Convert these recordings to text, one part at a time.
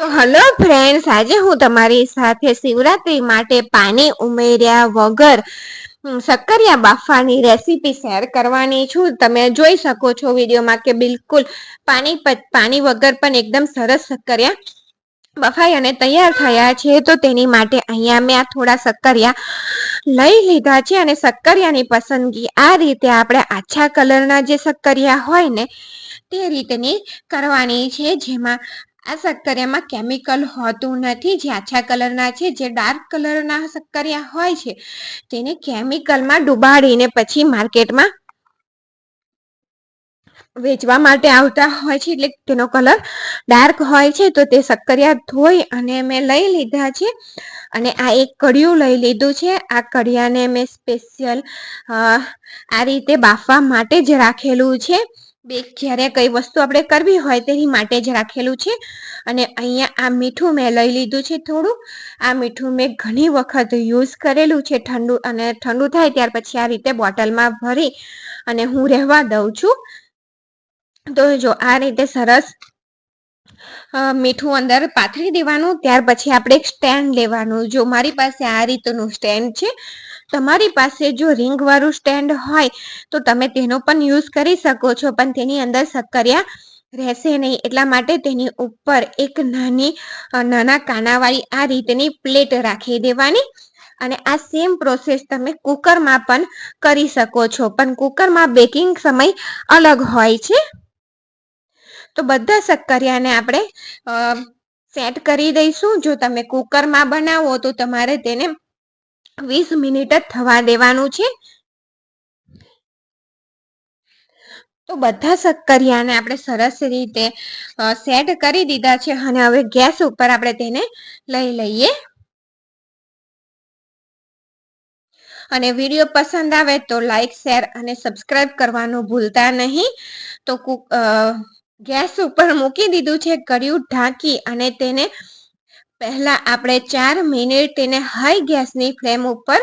તો hello friends આજે હું તમારી સાથે શિવરાત્રી માટે પાણી ઉમેર્યા વગર સક્કરિયા બાફાની રેસીપી શેર કરવાની છું. તમે જોઈ શકો છો વિડીયોમાં કે બિલકુલ પાણી પાણી વગર પણ એકદમ સરસ સક્કરિયા બફાઈ અને તૈયાર થયા છે. તો તેની માટે અહીંયા મેં આ થોડા સક્કરિયા લઈ લીધા છે અને સક્કરિયાની પસંદગી આ રીતે આપણે આછા કલરના જે સક્કરિયા હોય ને, તે રીતની કરવાની છે. જેમાં આ શક્કરિયામાં કેમિકલ હોતું નથી, જે આછા કલરના છે, જે ડાર્ક કલરના શક્કરિયા હોય છે, તેને કેમિકલમાં ડુબાડીને પછી માર્કેટમાં વેચવા માટે આવતા હોય છે, એટલે તેનો કલર ડાર્ક હોય છે, તો તે શક્કરિયા ધોઈ અને મેં લઈ લીધા છે, અને આ એક કડિયું લઈ લીધું છે, આ કડિયાને મેં સ્પેશિયલ આ રીતે બાફવા માટે જ રાખેલું છે બે જ્યારે કઈ વસ્તુ આપણે કરવી હોય તેની માટે જ રાખેલું છે. અને અહીંયા આ મીઠું મેં લઈ લીધું છે થોડું. આ મીઠું મેં ઘણી વખત યુઝ કરેલું છે ઠંડુ અને ઠંડુ થાય ત્યાર પછી આ રીતે બોટલમાં ભરી અને હું રહેવા દઉં છું. તો જો આ રીતે સરસ મીઠું અંદર પાથરી દેવાનું. ત્યાર પછી આપણે એક સ્ટેન્ડ લેવાનું. જો મારી પાસે આ રીતનું સ્ટેન્ડ છે તમારી પાસે જો રિંગ વાળું સ્ટેન્ડ હોય, તો તમે તેનો પણ યુઝ કરી શકો છો, પણ તેની અંદર સક્કરિયા રહેશે નહીં. એટલા માટે તેની ઉપર એક નાની નાના કાનાવાળી આ રીતની પ્લેટ રાખી દેવાની અને આ સેમ પ્રોસેસ તમે કુકરમાં પણ કરી શકો છો. પણ કુકરમાં બેકિંગ સમય અલગ હોય છે. તો બધા શક્કરિયાને આપણે સેટ કરી દઈશું. જો તમે કુકરમાં બનાવો તો તમારે તેને વીસ મિનિટ જ થવા દેવાનું છે. તો બધા શક્કરિયાને આપણે સરસ રીતે સેટ કરી દીધા છે અને હવે ગેસ ઉપર આપણે તેને લઈ લઈએ. અને વીડિયો પસંદ આવે તો લાઈક શેર અને સબસ્ક્રાઈબ કરવાનું ભૂલતા નહીં. તો ગેસ ઉપર મૂકી દીધું છે કડિયું ઢાંકી અને તેને પહેલા આપણે ચાર મિનિટ તેને હાઈ ગેસની ફ્લેમ ઉપર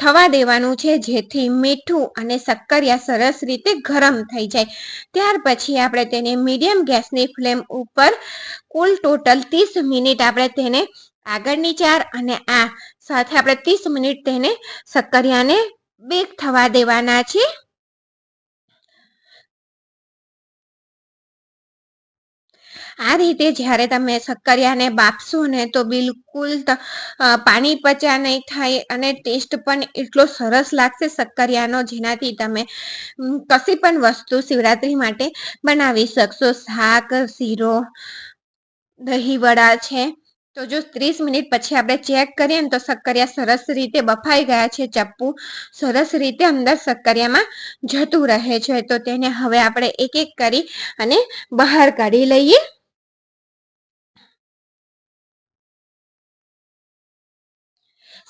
થવા દેવાનું છે, જેથી મીઠું અને શક્કરિયા સરસ રીતે ગરમ થઈ જાય. ત્યાર પછી આપણે તેને મીડિયમ ગેસની ફ્લેમ ઉપર કુલ ટોટલ ત્રીસ મિનિટ આપણે તેને આગળની ચાર અને આ સાથે આપણે ત્રીસ મિનિટ તેને સક્કરિયાને બેક થવા દેવાના છે આ રીતે જ્યારે તમે શક્કરિયાને બાફશો ને તો બિલકુલ પાણી પચા નહીં થાય અને ટેસ્ટ પણ એટલો સરસ લાગશે શક્કરિયાનો, જેનાથી તમે કશી પણ વસ્તુ શિવરાત્રી માટે બનાવી શકશો. શાક, શીરો દહીંવડા છે. તો જો ત્રીસ મિનિટ પછી આપણે ચેક કરીએ ને તો સક્કરિયા સરસ રીતે બફાઈ ગયા છે, ચપ્પુ સરસ રીતે અંદર સક્કરિયામાં જતું રહે છે. તો તેને હવે આપણે એક એક કરી અને બહાર કાઢી લઈએ.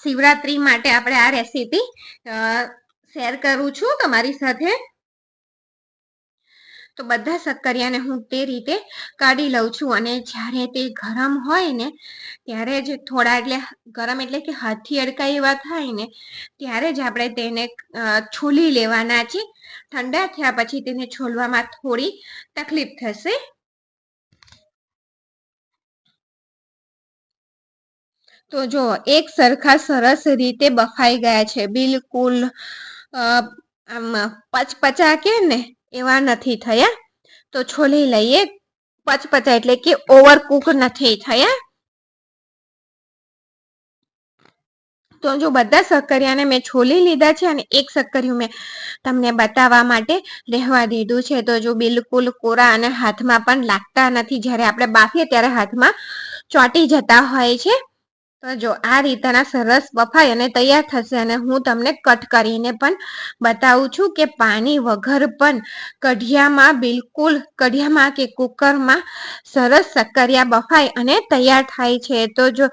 શિવરાત્રી માટે આપણે આ રેસીપી શેર કરું છું તમારી સાથે. તો બધા સક્કરિયાને હું તે રીતે કાઢી લઉં છું અને જ્યારે તે ગરમ હોય ને, ત્યારે જ થોડા એટલે, ગરમ એટલે કે હાથથી અડકાય એવા થાય ને, ત્યારે જ આપણે તેને છોલી લેવાના છે. ઠંડા થયા પછી તેને છોલવામાં થોડી તકલીફ થશે. તો જો, એક સરખા સરસ રીતે બફાઈ ગયા છે, બિલકુલ આમ પચપચા કે ને, એવા નથી થયા. તો છોલી લઈએ, પચપચા એટલે કે ઓવરકુક નથી થયા. તો જો બધા સક્કરિયાને મેં છોલી લીધા છે અને એક સક્કરિયું મેં તમને બતાવવા માટે રહેવા દીધું છે. તો જો બિલકુલ કોરા અને હાથમાં પણ લાગતા નથી. જ્યારે આપણે બાફીએ ત્યારે હાથમાં ચોંટી જતા હોય છે. તો જો આ રીતના સરસ બફાઈ અને તૈયાર થશે અને હું તમને કટ કરીને પણ બતાવું છું કે પાણી વગર પણ કઢિયામાં બિલકુલ કઢિયામાં કે કુકરમાં સરસ સક્કરિયા બફાઈ અને તૈયાર થાય છે. તો જો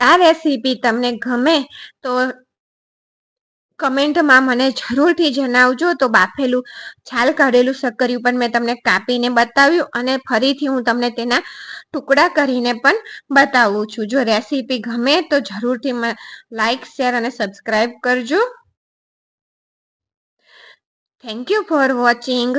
આ રેસીપી તમને ગમે તો કમેન્ટમાં મને જરૂરથી જણાવજો. તો બાફેલું, છાલ કાઢેલું સક્કરિયું પણ મેં તમને કાપીને બતાવ્યું અને ફરીથી હું તમને તેના ટુકડા કરીને પણ બતાવું છું. જો રેસીપી ગમે તો જરૂરથી લાઈક શેર અને સબસ્ક્રાઈબ કરજો. Thank you for watching